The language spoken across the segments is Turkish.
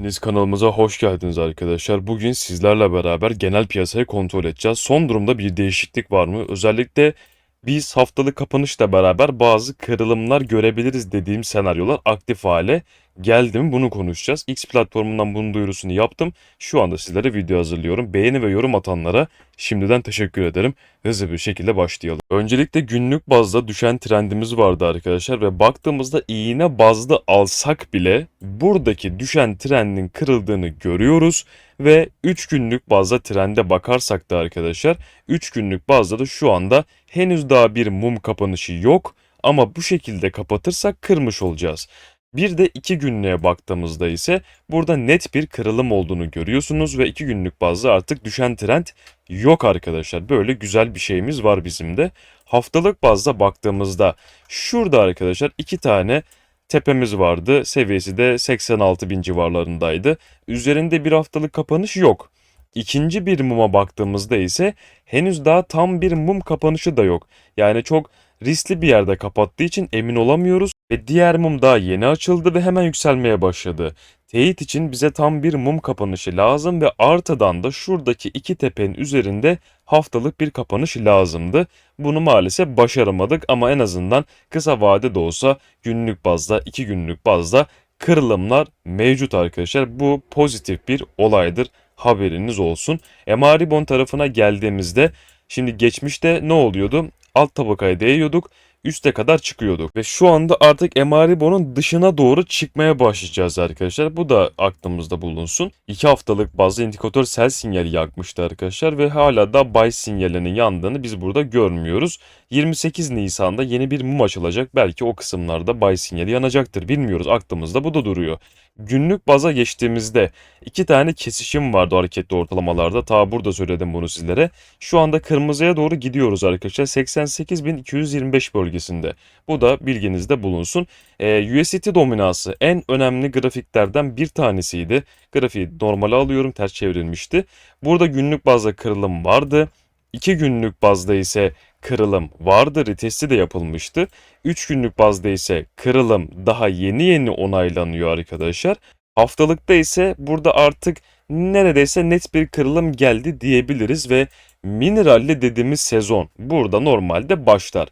Hepiniz kanalımıza hoş geldiniz arkadaşlar. Bugün sizlerle beraber genel piyasayı kontrol edeceğiz. Son durumda bir değişiklik var mı? Özellikle biz haftalık kapanışla beraber bazı kırılımlar görebiliriz dediğim senaryolar aktif hale geldi mi bunu konuşacağız. X platformundan bunun duyurusunu yaptım. Şu anda sizlere video hazırlıyorum. Beğeni ve yorum atanlara şimdiden teşekkür ederim. Hızlı bir şekilde başlayalım. Öncelikle günlük bazda düşen trendimiz vardı arkadaşlar ve baktığımızda iğne bazlı alsak bile buradaki düşen trendin kırıldığını görüyoruz ve 3 günlük bazda trende bakarsak da arkadaşlar 3 günlük bazda da şu anda henüz daha bir mum kapanışı yok ama bu şekilde kapatırsak kırmış olacağız. Bir de 2 günlüğe baktığımızda ise burada net bir kırılım olduğunu görüyorsunuz ve 2 günlük bazda artık düşen trend yok arkadaşlar. Böyle güzel bir şeyimiz var bizim de. Haftalık bazda baktığımızda şurada arkadaşlar iki tane tepemiz vardı. Seviyesi de 86 bin civarlarındaydı. Üzerinde bir haftalık kapanış yok. İkinci bir muma baktığımızda ise henüz daha tam bir mum kapanışı da yok. Yani çok riskli bir yerde kapattığı için emin olamıyoruz ve diğer mum daha yeni açıldı ve hemen yükselmeye başladı. Teyit için bize tam bir mum kapanışı lazım ve artadan da şuradaki iki tepenin üzerinde haftalık bir kapanış lazımdı. Bunu maalesef başaramadık ama en azından kısa vade de olsa günlük bazda, iki günlük bazda kırılımlar mevcut arkadaşlar. Bu pozitif bir olaydır. Haberiniz olsun. Emaribon tarafına geldiğimizde şimdi geçmişte ne oluyordu? Alt tabakaya değiyorduk üste kadar çıkıyorduk. Ve şu anda artık Emaribo'nun dışına doğru çıkmaya başlayacağız arkadaşlar. Bu da aklımızda bulunsun. 2 haftalık bazı indikatör sel sinyali yakmıştı arkadaşlar ve hala da buy sinyalinin yandığını biz burada görmüyoruz. 28 Nisan'da yeni bir mum açılacak. Belki o kısımlarda buy sinyali yanacaktır. Bilmiyoruz. Aklımızda bu da duruyor. Günlük baza geçtiğimizde iki tane kesişim vardı hareketli ortalamalarda. Ta burada söyledim bunu sizlere. Şu anda kırmızıya doğru gidiyoruz arkadaşlar. 88.225 bölgesinde. Bu da bilginizde bulunsun. Ee, USDT dominansı en önemli grafiklerden bir tanesiydi. Grafiği normale alıyorum ters çevrilmişti. Burada günlük bazda kırılım vardı. 2 günlük bazda ise kırılım vardı. Retesti de yapılmıştı. 3 günlük bazda ise kırılım daha yeni yeni onaylanıyor arkadaşlar. Haftalıkta ise burada artık neredeyse net bir kırılım geldi diyebiliriz ve mineralli dediğimiz sezon burada normalde başlar.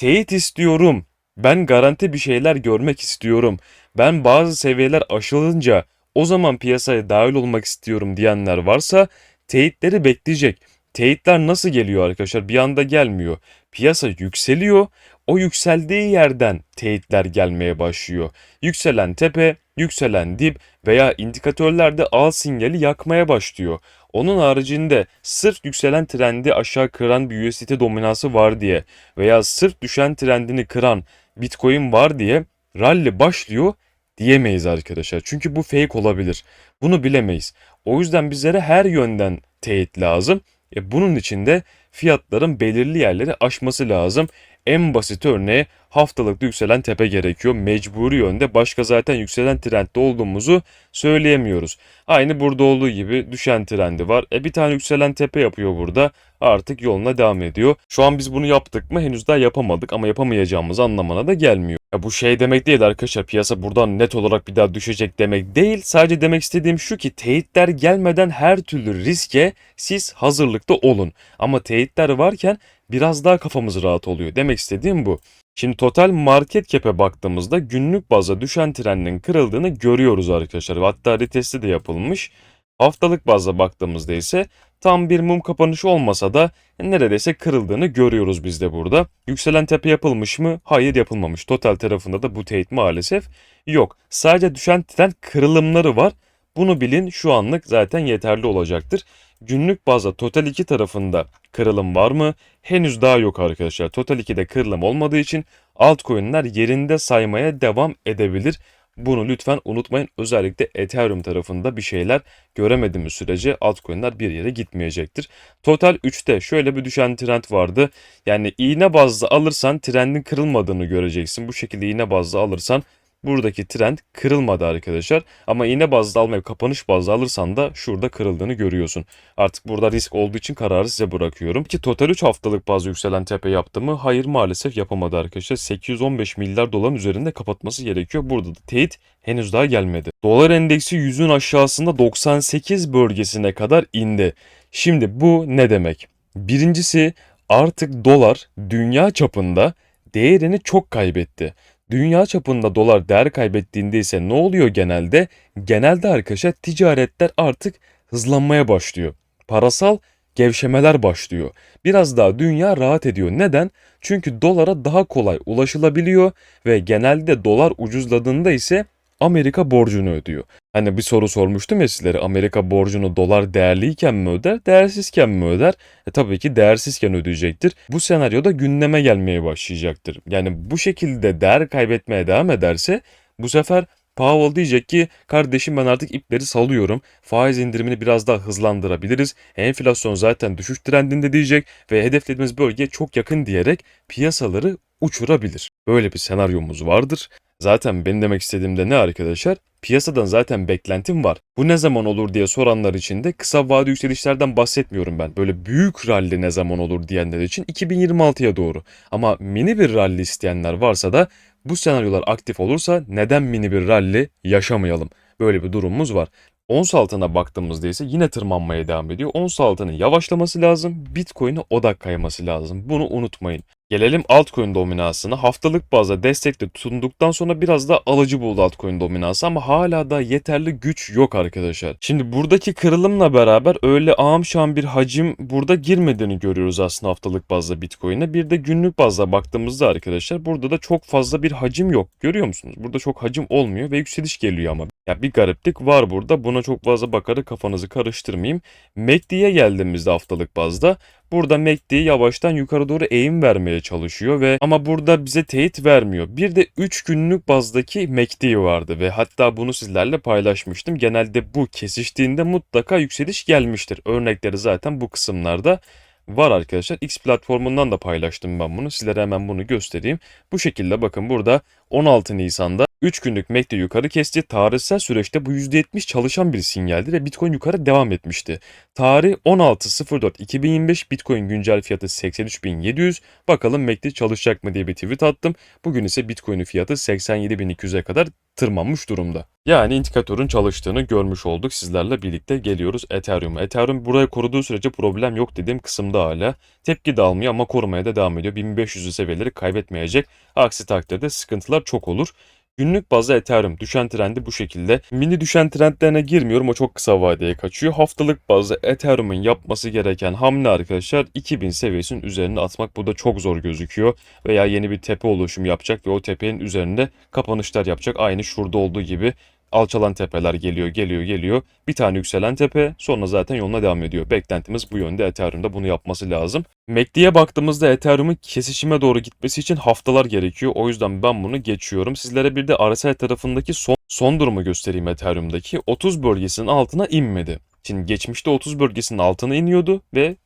Teyit istiyorum. Ben garanti bir şeyler görmek istiyorum. Ben bazı seviyeler aşılınca o zaman piyasaya dahil olmak istiyorum diyenler varsa teyitleri bekleyecek. Teyitler nasıl geliyor arkadaşlar? Bir anda gelmiyor. Piyasa yükseliyor. O yükseldiği yerden teyitler gelmeye başlıyor. Yükselen tepe, yükselen dip veya indikatörlerde al sinyali yakmaya başlıyor. Onun haricinde sırf yükselen trendi aşağı kıran bir USDT dominansı var diye veya sırf düşen trendini kıran Bitcoin var diye rally başlıyor diyemeyiz arkadaşlar. Çünkü bu fake olabilir. Bunu bilemeyiz. O yüzden bizlere her yönden teyit lazım. E bunun için de fiyatların belirli yerleri aşması lazım. En basit örneği haftalıkta yükselen tepe gerekiyor. Mecburi yönde başka zaten yükselen trendde olduğumuzu söyleyemiyoruz. Aynı burada olduğu gibi düşen trendi var. E bir tane yükselen tepe yapıyor burada. Artık yoluna devam ediyor. Şu an biz bunu yaptık mı henüz daha yapamadık ama yapamayacağımız anlamına da gelmiyor. Ya bu şey demek değil arkadaşlar piyasa buradan net olarak bir daha düşecek demek değil. Sadece demek istediğim şu ki teyitler gelmeden her türlü riske siz hazırlıkta olun. Ama teyitler varken biraz daha kafamız rahat oluyor. Demek istediğim bu. Şimdi total market cap'e baktığımızda günlük bazda düşen trendin kırıldığını görüyoruz arkadaşlar. Hatta retesti de yapılmış. Haftalık bazda baktığımızda ise tam bir mum kapanışı olmasa da neredeyse kırıldığını görüyoruz biz de burada. Yükselen tepe yapılmış mı? Hayır yapılmamış. Total tarafında da bu teyit maalesef yok. Sadece düşen trend kırılımları var. Bunu bilin şu anlık zaten yeterli olacaktır. Günlük bazda Total 2 tarafında kırılım var mı? Henüz daha yok arkadaşlar. Total 2'de kırılım olmadığı için altcoin'ler yerinde saymaya devam edebilir. Bunu lütfen unutmayın. Özellikle Ethereum tarafında bir şeyler göremediğimiz sürece altcoin'ler bir yere gitmeyecektir. Total 3'te şöyle bir düşen trend vardı. Yani iğne bazlı alırsan trendin kırılmadığını göreceksin. Bu şekilde iğne bazlı alırsan buradaki trend kırılmadı arkadaşlar. Ama iğne bazlı almayıp kapanış bazlı alırsan da şurada kırıldığını görüyorsun. Artık burada risk olduğu için kararı size bırakıyorum. Ki total 3 haftalık bazı yükselen tepe yaptı mı? Hayır maalesef yapamadı arkadaşlar. 815 milyar doların üzerinde kapatması gerekiyor. Burada da teyit henüz daha gelmedi. Dolar endeksi 100'ün aşağısında 98 bölgesine kadar indi. Şimdi bu ne demek? Birincisi artık dolar dünya çapında değerini çok kaybetti. Dünya çapında dolar değer kaybettiğinde ise ne oluyor genelde? Genelde arkadaşlar ticaretler artık hızlanmaya başlıyor. Parasal gevşemeler başlıyor. Biraz daha dünya rahat ediyor. Neden? Çünkü dolara daha kolay ulaşılabiliyor ve genelde dolar ucuzladığında ise Amerika borcunu ödüyor. Hani bir soru sormuştum ya sizlere Amerika borcunu dolar değerliyken mi öder, değersizken mi öder? E tabii ki değersizken ödeyecektir. Bu senaryoda gündeme gelmeye başlayacaktır. Yani bu şekilde değer kaybetmeye devam ederse bu sefer Powell diyecek ki kardeşim ben artık ipleri salıyorum. Faiz indirimini biraz daha hızlandırabiliriz. Enflasyon zaten düşüş trendinde diyecek ve hedeflediğimiz bölgeye çok yakın diyerek piyasaları uçurabilir. Böyle bir senaryomuz vardır. Zaten benim demek istediğim de ne arkadaşlar? Piyasadan zaten beklentim var. Bu ne zaman olur diye soranlar için de kısa vade yükselişlerden bahsetmiyorum ben. Böyle büyük rally ne zaman olur diyenler için 2026'ya doğru. Ama mini bir rally isteyenler varsa da bu senaryolar aktif olursa neden mini bir rally yaşamayalım? Böyle bir durumumuz var. Ons altına baktığımızda ise yine tırmanmaya devam ediyor. Ons altının yavaşlaması lazım, Bitcoin'e odak kayması lazım. Bunu unutmayın. Gelelim altcoin dominansına. Haftalık bazda destekte tutunduktan sonra biraz da alıcı buldu altcoin dominansı ama hala da yeterli güç yok arkadaşlar. Şimdi buradaki kırılımla beraber öyle ağam şam bir hacim burada girmediğini görüyoruz aslında haftalık bazda Bitcoin'e. Bir de günlük bazda baktığımızda arkadaşlar burada da çok fazla bir hacim yok. Görüyor musunuz? Burada çok hacim olmuyor ve yükseliş geliyor ama. Ya bir gariplik var burada. Buna çok fazla bakarak kafanızı karıştırmayayım. MACD'ye geldiğimizde haftalık bazda Burada MACD yavaştan yukarı doğru eğim vermeye çalışıyor ve ama burada bize teyit vermiyor. Bir de 3 günlük bazdaki MACD vardı ve hatta bunu sizlerle paylaşmıştım. Genelde bu kesiştiğinde mutlaka yükseliş gelmiştir. Örnekleri zaten bu kısımlarda var arkadaşlar. X platformundan da paylaştım ben bunu. Sizlere hemen bunu göstereyim. Bu şekilde bakın burada 16 Nisan'da 3 günlük MACD yukarı kesti. Tarihsel süreçte bu %70 çalışan bir sinyaldi ve Bitcoin yukarı devam etmişti. Tarih 16.04.2025 Bitcoin güncel fiyatı 83.700. Bakalım MACD çalışacak mı diye bir tweet attım. Bugün ise Bitcoin'in fiyatı 87.200'e kadar tırmanmış durumda. Yani indikatörün çalıştığını görmüş olduk. Sizlerle birlikte geliyoruz Ethereum'a. Ethereum buraya koruduğu sürece problem yok dediğim kısımda hala. Tepki de almıyor ama korumaya da devam ediyor. 1500'lü seviyeleri kaybetmeyecek. Aksi takdirde sıkıntılar çok olur. Günlük bazda Ethereum düşen trendi bu şekilde. Mini düşen trendlerine girmiyorum o çok kısa vadeye kaçıyor. Haftalık bazda Ethereum'un yapması gereken hamle arkadaşlar 2000 seviyesinin üzerine atmak. Bu da çok zor gözüküyor. Veya yeni bir tepe oluşum yapacak ve o tepenin üzerinde kapanışlar yapacak. Aynı şurada olduğu gibi alçalan tepeler geliyor, geliyor, geliyor. Bir tane yükselen tepe sonra zaten yoluna devam ediyor. Beklentimiz bu yönde Ethereum'da bunu yapması lazım. MACD'ye baktığımızda Ethereum'un kesişime doğru gitmesi için haftalar gerekiyor. O yüzden ben bunu geçiyorum. Sizlere bir de RSI tarafındaki son, son durumu göstereyim Ethereum'daki. 30 bölgesinin altına inmedi. Şimdi geçmişte 30 bölgesinin altına iniyordu ve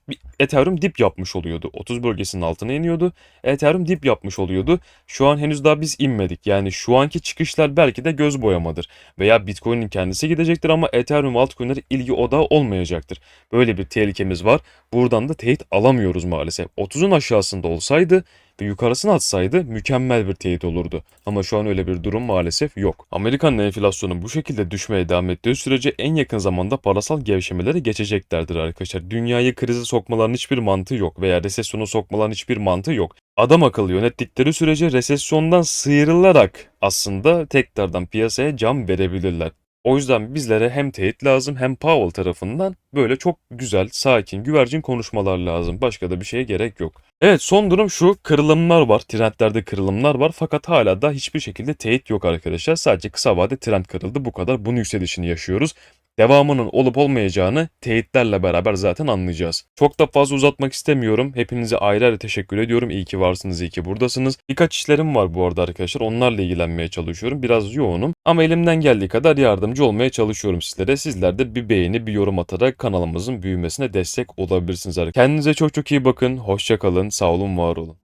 Ethereum dip yapmış oluyordu. 30 bölgesinin altına iniyordu. Ethereum dip yapmış oluyordu. Şu an henüz daha biz inmedik. Yani şu anki çıkışlar belki de göz boyamadır. Veya Bitcoin'in kendisi gidecektir ama Ethereum altcoin'leri ilgi odağı olmayacaktır. Böyle bir tehlikemiz var. Buradan da teyit alamıyoruz maalesef. 30'un aşağısında olsaydı ve yukarısını atsaydı mükemmel bir teyit olurdu. Ama şu an öyle bir durum maalesef yok. Amerikan enflasyonu bu şekilde düşmeye devam ettiği sürece en yakın zamanda parasal gevşemelere geçeceklerdir arkadaşlar. Dünyayı krize sokmaların hiçbir mantığı yok veya resesyona sokmaların hiçbir mantığı yok. Adam akıllı yönettikleri sürece resesyondan sıyrılarak aslında tekrardan piyasaya cam verebilirler. O yüzden bizlere hem teyit lazım hem Powell tarafından böyle çok güzel, sakin, güvercin konuşmalar lazım. Başka da bir şeye gerek yok. Evet son durum şu kırılımlar var. Trendlerde kırılımlar var fakat hala da hiçbir şekilde teyit yok arkadaşlar. Sadece kısa vade trend kırıldı bu kadar. Bunun yükselişini yaşıyoruz. Devamının olup olmayacağını teyitlerle beraber zaten anlayacağız. Çok da fazla uzatmak istemiyorum. Hepinize ayrı ayrı teşekkür ediyorum. İyi ki varsınız, iyi ki buradasınız. Birkaç işlerim var bu arada arkadaşlar. Onlarla ilgilenmeye çalışıyorum. Biraz yoğunum ama elimden geldiği kadar yardımcı olmaya çalışıyorum sizlere. Sizler de bir beğeni, bir yorum atarak kanalımızın büyümesine destek olabilirsiniz. Kendinize çok çok iyi bakın. Hoşça kalın. Sağ olun, var olun.